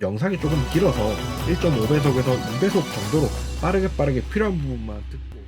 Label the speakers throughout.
Speaker 1: 영상이 조금 길어서 1.5배속에서 2배속 정도로 빠르게 빠르게 필요한 부분만 듣고.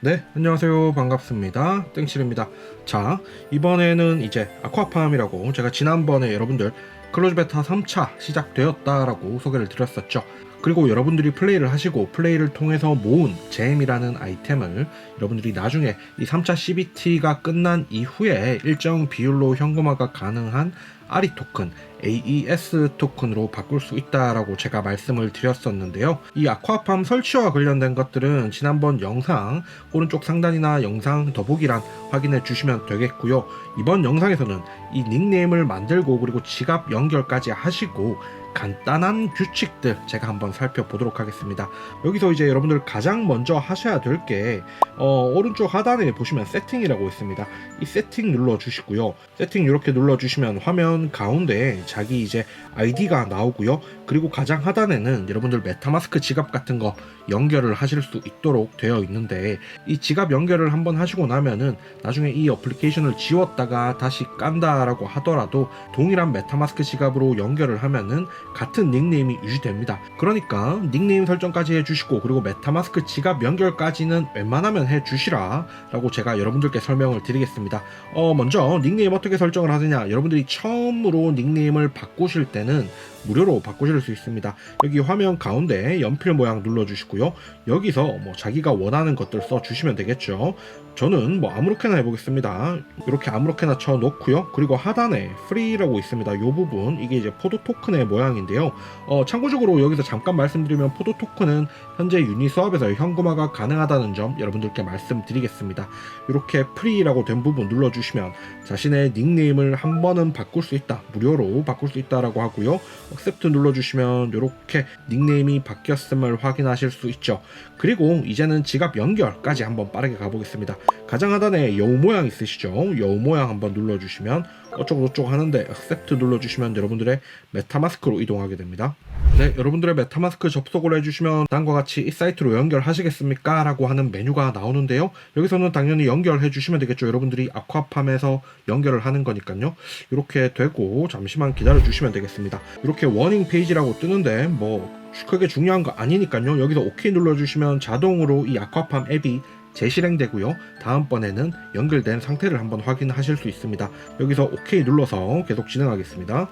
Speaker 1: 네 안녕하세요. 반갑습니다. 땡실입니다. 자 이번에는 이제 아쿠아팜이라고 제가 지난번에 여러분들 클로즈 베타 3차 시작되었다라고 소개를 드렸었죠 그리고 여러분들이 플레이를 하시고 플레이를 통해서 모은 잼이라는 아이템을 여러분들이 나중에 이 3차 CBT가 끝난 이후에 일정 비율로 현금화가 가능한 아리 토큰 AES 토큰으로 바꿀 수 있다라고 제가 말씀을 드렸었는데요. 이 아쿠아팜 설치와 관련된 것들은 지난번 영상 오른쪽 상단이나 영상 더보기란 확인해 주시면 되겠고요. 이번 영상에서는 이 닉네임을 만들고 그리고 지갑 연결까지 하시고 간단한 규칙들 제가 한번 살펴보도록 하겠습니다. 여기서 이제 여러분들 가장 먼저 하셔야 될 게 어, 오른쪽 하단에 보시면 세팅이라고 있습니다. 이 세팅 눌러 주시고요. 세팅 이렇게 눌러 주시면 화면 가운데 자기 이제 아이디가 나오고요. 그리고 가장 하단에는 여러분들 메타마스크 지갑 같은 거 연결을 하실 수 있도록 되어 있는데 이 지갑 연결을 한번 하시고 나면은 나중에 이 어플리케이션을 지웠다가 다시 깐다라고 하더라도 동일한 메타마스크 지갑으로 연결을 하면은 같은 닉네임이 유지됩니다. 그러니까 닉네임 설정까지 해주시고 그리고 메타마스크 지갑 연결까지는 웬만하면 해주시라 라고 제가 여러분들께 설명을 드리겠습니다. 어, 먼저 닉네임 어떻게 설정을 하느냐 여러분들이 처음으로 닉네임을 바꾸실 때는 무료로 바꾸실 수 있습니다. 여기 화면 가운데 연필 모양 눌러주시고요. 여기서 뭐 자기가 원하는 것들 써주시면 되겠죠. 저는 뭐 아무렇게나 해보겠습니다. 이렇게 아무렇게나 쳐놓고요. 그리고 하단에 프리라고 있습니다. 이 부분 이게 이제 포도 토큰의 모양인데요. 어, 참고적으로 여기서 잠깐 말씀드리면 포도 토큰은 현재 유니스왑에서 현금화가 가능하다는 점 여러분들께 말씀드리겠습니다. 이렇게 프리라고 된 부분 눌러주시면 자신의 닉네임을 한 번은 바꿀 수 있다. 무료로 바꿀 수 있다라고 하고요. 액셉트 눌러주시면 이렇게 닉네임이 바뀌었음을 확인하실 수 있죠. 그리고 이제는 지갑 연결까지 한번 빠르게 가보겠습니다. 가장 하단에 여우 모양 있으시죠? 여우 모양 한번 눌러주시면 어쩌고 저쩌고 하는데 액셉트 눌러주시면 여러분들의 메타마스크로 이동하게 됩니다. 네, 여러분들의 메타마스크 접속을 해주시면 다음과 같이 이 사이트로 연결하시겠습니까? 라고 하는 메뉴가 나오는데요. 여기서는 당연히 연결해 주시면 되겠죠. 여러분들이 아쿠아팜에서 연결을 하는 거니까요. 이렇게 되고 잠시만 기다려 주시면 되겠습니다. 이렇게 워닝 페이지라고 뜨는데 뭐 크게 중요한 거 아니니까요. 여기서 OK 눌러주시면 자동으로 이 아쿠아팜 앱이 재실행되고요. 다음번에는 연결된 상태를 한번 확인하실 수 있습니다. 여기서 OK 눌러서 계속 진행하겠습니다.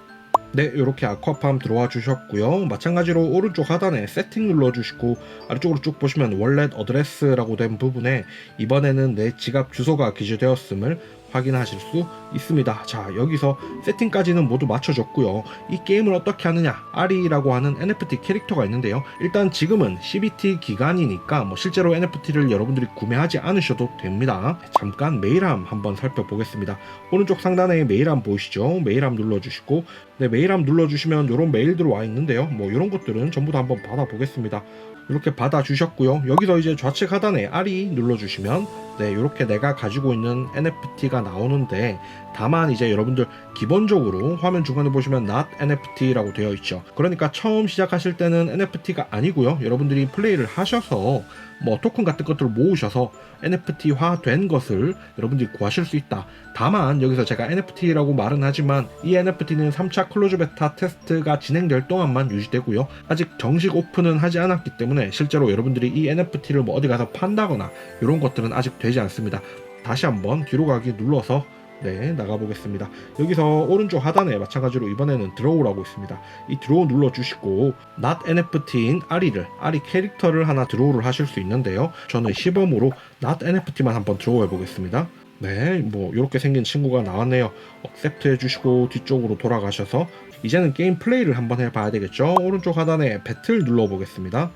Speaker 1: 네, 이렇게 아쿠아팜 들어와 주셨고요. 마찬가지로 오른쪽 하단에 세팅 눌러 주시고 아래쪽으로 쭉 보시면 월렛 어드레스라고 된 부분에 이번에는 내 지갑 주소가 기재되었음을 확인하실 수 있습니다. 자, 여기서 세팅까지는 모두 맞춰줬고요. 이 게임을 어떻게 하느냐? 아리라고 하는 NFT 캐릭터가 있는데요. 일단 지금은 CBT 기간이니까 뭐 실제로 NFT를 여러분들이 구매하지 않으셔도 됩니다. 잠깐 메일함 한번 살펴보겠습니다. 오른쪽 상단에 메일함 보이시죠? 메일함 눌러주시고 네, 메일함 눌러주시면 이런 메일 들어와 있는데요. 뭐 이런 것들은 전부 다 한번 받아보겠습니다. 이렇게 받아 주셨고요. 여기서 이제 좌측 하단에 아리 눌러주시면 네 이렇게 내가 가지고 있는 NFT가 나오는데 다만 이제 여러분들 기본적으로 화면 중간에 보시면 not NFT라고 되어 있죠. 그러니까 처음 시작하실 때는 NFT가 아니고요. 여러분들이 플레이를 하셔서 뭐 토큰 같은 것들을 모으셔서 NFT화 된 것을 여러분들이 구하실 수 있다. 다만 여기서 제가 NFT라고 말은 하지만 이 NFT는 3차 클로즈 베타 테스트가 진행될 동안만 유지되고요. 아직 정식 오픈은 하지 않았기 때문에 실제로 여러분들이 이 NFT를 뭐 어디 가서 판다거나 이런 것들은 아직 되지 않습니다. 다시 한번 뒤로 가기 눌러서 네, 나가보겠습니다. 여기서 오른쪽 하단에 마찬가지로 이번에는 드로우라고 있습니다. 이 드로우 눌러주시고 not NFT인 아리를, 아리 캐릭터를 하나 드로우를 하실 수 있는데요. 저는 시범으로 not NFT만 한번 드로우 해보겠습니다. 네, 뭐 이렇게 생긴 친구가 나왔네요. 액셉트 해주시고 뒤쪽으로 돌아가셔서 이제는 게임 플레이를 한번 해봐야 되겠죠. 오른쪽 하단에 배틀 눌러보겠습니다.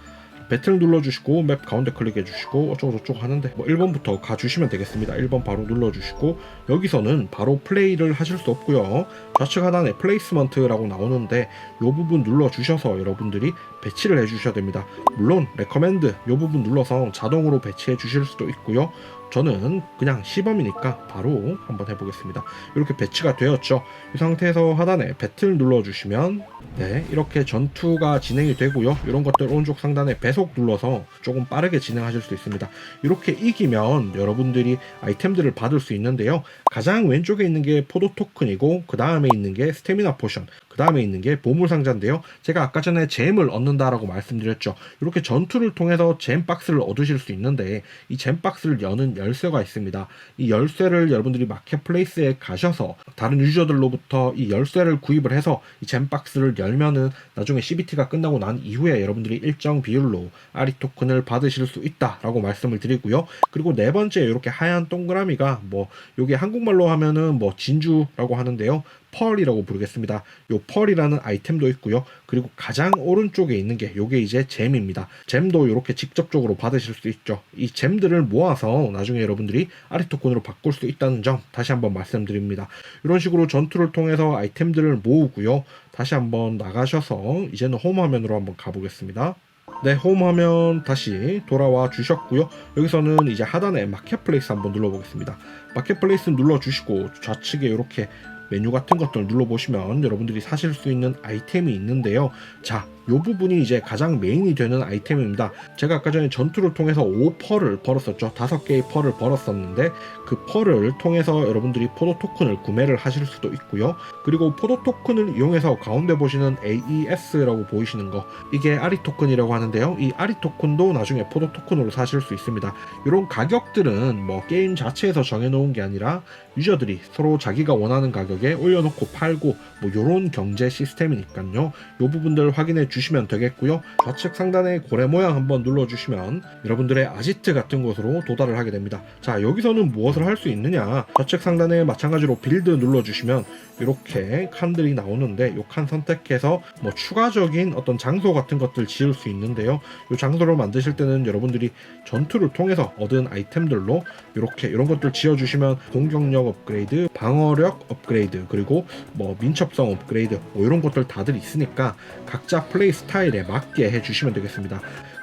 Speaker 1: 배틀 눌러주시고 맵 가운데 클릭해주시고 어쩌고 저쩌고 하는데 뭐 1번부터 가주시면 되겠습니다 1번 바로 눌러주시고 여기서는 바로 플레이를 하실 수 없고요 좌측 하단에 플레이스먼트라고 나오는데 이 부분 눌러주셔서 여러분들이 배치를 해주셔야 됩니다 물론 레커멘드 이 부분 눌러서 자동으로 배치해 주실 수도 있고요 저는 그냥 시범이니까 바로 한번 해보겠습니다. 이렇게 배치가 되었죠. 이 상태에서 하단에 배틀 눌러주시면 네 이렇게 전투가 진행이 되고요. 이런 것들 오른쪽 상단에 배속 눌러서 조금 빠르게 진행하실 수 있습니다. 이렇게 이기면 여러분들이 아이템들을 받을 수 있는데요. 가장 왼쪽에 있는 게 포도 토큰이고 그 다음에 있는 게 스태미나 포션 그 다음에 있는 게 보물 상자인데요. 제가 아까 전에 잼을 얻는다라고 말씀드렸죠. 이렇게 전투를 통해서 잼 박스를 얻으실 수 있는데 이잼 박스를 여는 열쇠가 있습니다. 이 열쇠를 여러분들이 마켓플레이스에 가셔서 다른 유저들로부터 이 열쇠를 구입을 해서 이잼 박스를 열면은 나중에 CBT가 끝나고 난 이후에 여러분들이 일정 비율로 아리 토큰을 받으실 수 있다라고 말씀을 드리고요. 그리고 네 번째 이렇게 하얀 동그라미가 뭐 요게 한국말로 하면은 뭐 진주라고 하는데요. 펄이라고 부르겠습니다. 요 펄이라는 아이템도 있고요. 그리고 가장 오른쪽에 있는 게 요게 이제 잼입니다. 잼도 이렇게 직접적으로 받으실 수 있죠. 이 잼들을 모아서 나중에 여러분들이 아리토콘으로 바꿀 수 있다는 점 다시 한번 말씀드립니다. 이런 식으로 전투를 통해서 아이템들을 모으고요. 다시 한번 나가셔서 이제는 홈 화면으로 한번 가보겠습니다. 네, 홈 화면 다시 돌아와 주셨고요. 여기서는 이제 하단에 마켓플레이스 한번 눌러보겠습니다. 마켓플레이스 눌러주시고 좌측에 이렇게 메뉴 같은 것들 눌러보시면 여러분들이 사실 수 있는 아이템이 있는데요. 자, 이 부분이 이제 가장 메인이 되는 아이템입니다. 제가 아까 전에 전투를 통해서 5펄을 벌었었죠. 5개의 펄을 벌었었는데 그 펄을 통해서 여러분들이 포도 토큰을 구매를 하실 수도 있고요. 그리고 포도 토큰을 이용해서 가운데 보시는 AES라고 보이시는 거 이게 아리 토큰이라고 하는데요. 이 아리 토큰도 나중에 포도 토큰으로 사실 수 있습니다. 이런 가격들은 뭐 게임 자체에서 정해놓은 게 아니라 유저들이 서로 자기가 원하는 가격에 올려놓고 팔고 뭐 이런 경제 시스템이니까요. 이 부분들 확인해 주시면 되겠고요. 좌측 상단에 고래 모양 한번 눌러주시면 여러분들의 아지트 같은 곳으로 도달을 하게 됩니다. 자 여기서는 무엇을 할 수 있느냐? 좌측 상단에 마찬가지로 빌드 눌러주시면 이렇게 칸들이 나오는데 이 칸 선택해서 뭐 추가적인 어떤 장소 같은 것들 지을 수 있는데요. 이 장소를 만드실 때는 여러분들이 전투를 통해서 얻은 아이템들로 이렇게 이런 것들 지어주시면 공격력 업그레이드, 방어력 업그레이드, 그리고 뭐 민첩성 업그레이드 뭐 이런 것들 다들 있으니까 각자 플레이 스타일에 맞게 해주시면 되겠습니다.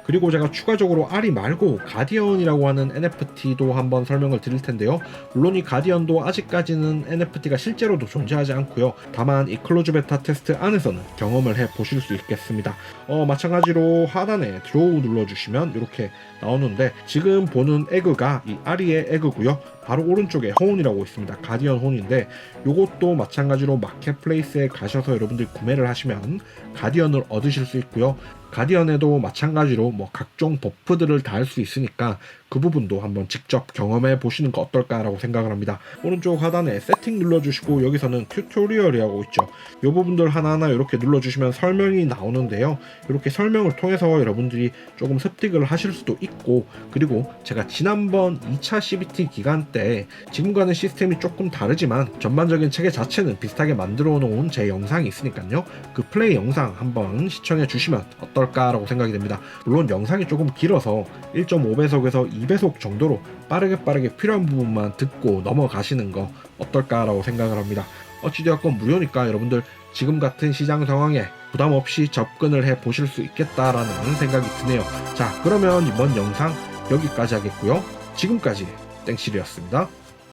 Speaker 1: 그리고 제가 추가적으로 아리 말고 가디언이라고 하는 NFT도 한번 설명을 드릴 텐데요. 물론 이 가디언도 아직까지는 NFT가 실제로도 존재하지 않고요. 다만 이 클로즈 베타 테스트 안에서는 경험을 해 보실 수 있겠습니다. 어, 마찬가지로 하단에 드로우 눌러주시면 이렇게 나오는데 지금 보는 에그가 이 아리의 에그고요. 바로 오른쪽에 호운이라고 있습니다. 가디언 호운인데 이것도 마찬가지로 마켓플레이스에 가셔서 여러분들이 구매를 하시면 가디언을 얻으실 수 있고요. 가디언에도 마찬가지로 뭐 각종 버프들을 다 할 수 있으니까 그 부분도 한번 직접 경험해 보시는 거 어떨까라고 생각을 합니다. 오른쪽 하단에 세팅 눌러주시고 여기서는 튜토리얼이라고 있죠. 이 부분들 하나하나 이렇게 눌러주시면 설명이 나오는데요. 이렇게 설명을 통해서 여러분들이 조금 습득을 하실 수도 있고 그리고 제가 지난번 2차 CBT 기간 때 지금과는 시스템이 조금 다르지만 전반적인 체계 자체는 비슷하게 만들어 놓은 제 영상이 있으니까요. 그 플레이 영상 한번 시청해 주시면 어떨까라고 생각이 됩니다. 물론 영상이 조금 길어서 1.5배속에서 2배속 정도로 빠르게 빠르게 필요한 부분만 듣고 넘어가시는 거 어떨까라고 생각을 합니다. 어찌되었건 무료니까 여러분들 지금 같은 시장 상황에 부담 없이 접근을 해 보실 수 있겠다라는 생각이 드네요. 자, 그러면 이번 영상 여기까지 하겠고요. 지금까지 땡실이었습니다.